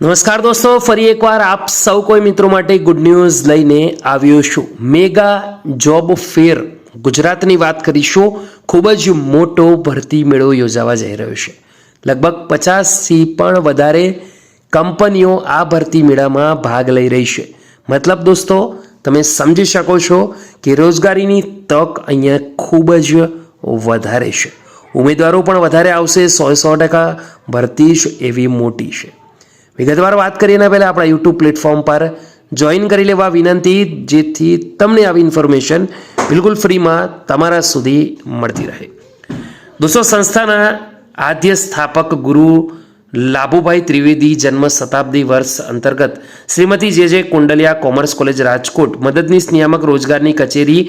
નમસ્કાર દોસ્તો, ફરી એકવાર આપ સૌ કોઈ મિત્રો માટે ગુડ ન્યૂઝ લઈને આવ્યો છું. મેગા જોબ ફેર ગુજરાતની વાત કરીશું, ખૂબ જ મોટો ભરતી મેળો યોજાવા જઈ રહ્યો છે. લગભગ પચાસથી પણ વધારે કંપનીઓ આ ભરતી મેળામાં ભાગ લઈ રહી છે. મતલબ દોસ્તો, તમે સમજી શકો છો કે રોજગારીની તક અહીંયા ખૂબ જ વધારે છે. ઉમેદવારો પણ વધારે આવશે, સો સો ટકા ભરતી જ એવી મોટી છે. વિગતવાર વાત કરીએ એના પહેલાં આપણા યુટ્યુબ પ્લેટફોર્મ પર. જોઈન કરી લેવા વિનંતી, જેથી તમને આવી ઇન્ફોર્મેશન બિલકુલ ફ્રીમાં તમારા સુધી મળતી રહે. દોસ્તો, સંસ્થાના આદ્ય સ્થાપક ગુરુ લાભુભાઈ ત્રિવેદી જન્મ શતાબ્દી વર્ષ અંતર્ગત શ્રીમતી જે જે કુંડલિયા કોમર્સ કોલેજ રાજકોટ મદદનીશ નિયામક રોજગારની કચેરી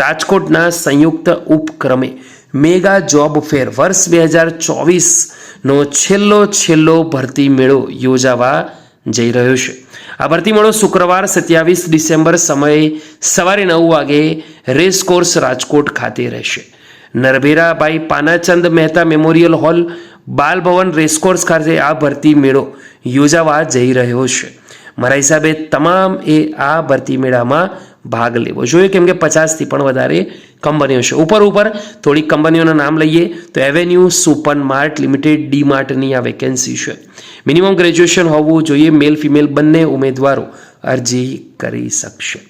રાજકોટના સંયુક્ત ઉપક્રમે મેગા જોબ ફેર વર્ષ બે હજાર ચોવીસનો છેલ્લો છેલ્લો ભરતી મેળો યોજાવા જઈ રહ્યો છે. આ ભરતી મેળો શુક્રવાર સત્યાવીસ ડિસેમ્બર સમયે સવારે નવ વાગે રેસકોર્સ રાજકોટ ખાતે રહેશે. Narbherabhai Panachand Mehta memorial hall, Balbhavan racecourse ખાતે આ ભરતી મેળો યોજાવા જઈ રહ્યો છે. મારા હિસાબે તમામ એ આ ભરતી મેળામાં ભાગ લેવો. જોઈએ કેમ કે પચાસથી પણ વધારે કંપનીઓ છે. ઉપર ઉપર થોડીક કંપનીઓના નામ લઈએ તો Avenue Super Mart Limited D માર્ટની આ વેકેન્સી છે. મિનિમમ ગ્રેજ્યુએશન હોવું જોઈએ મેલ ફિમેલ બંને ઉમેદવારો અરજી કરી શકશે.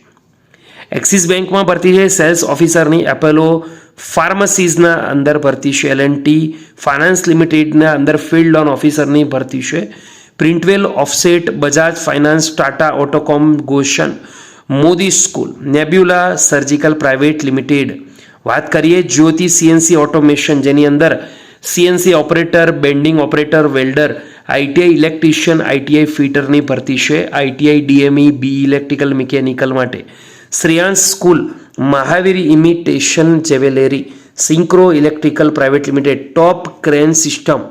એક્સિસ બેંકમાં ભરતી છે સેલ્સ ઓફિસરની એપોલો ફાર્મસીઝના અંદર ભરતી છે. એલ એન્ડ ટી ફાઇનાન્સ લિમિટેડના અંદર ફિલ્ડ લોન ઓફિસરની ભરતી છે. Printwell offset Bajaj finance Tata Autocomp Gotion Modi school, Nebula surgical private limited. વાત કરીએ જ્યોતિ સીએનસી ઓટોમેશન, જેની અંદર CNC operator, bending operator, welder, ITI electrician, ITI ફિટરની ભરતી છે, ITI DME, B electrical mechanical માટે. Shreyansh school, Mahavir imitation jewellery Synchro electrical private limited, top crane system.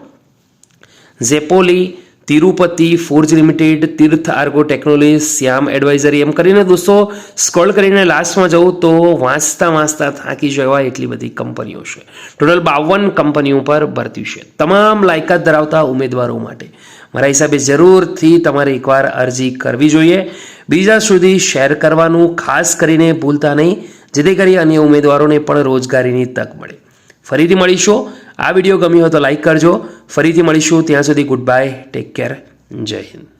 ઝેપોલી Tirupati forge limited, Tirth આર્ગો technology, Shyam advisory એમ કરીને દોસ્તો સ્કોલ કરીને લાસ્ટમાં જવું તો વાંચતા વાંચતા થાકી જવા એટલી બધી કંપનીઓ છે. ટોટલ બાવન કંપનીઓ પર ભરતી છે. તમામ લાયકાત ધરાવતા ઉમેદવારો માટે. મારા હિસાબે જરૂરથી તમારે એકવાર અરજી કરવી જોઈએ. બીજા સુધી શેર કરવાનું, ખાસ કરીને ભૂલતા નહીં, જેથી કરી અન્ય ઉમેદવારોને પણ રોજગારીની તક મળે. ફરીથી મળીશું. આ વીડિયો ગમ્યો હોય તો લાઈક કરજો. ફરીથી મળીશું. ત્યાં સુધી ગુડ બાય ટેક કેર જય હિન્દ.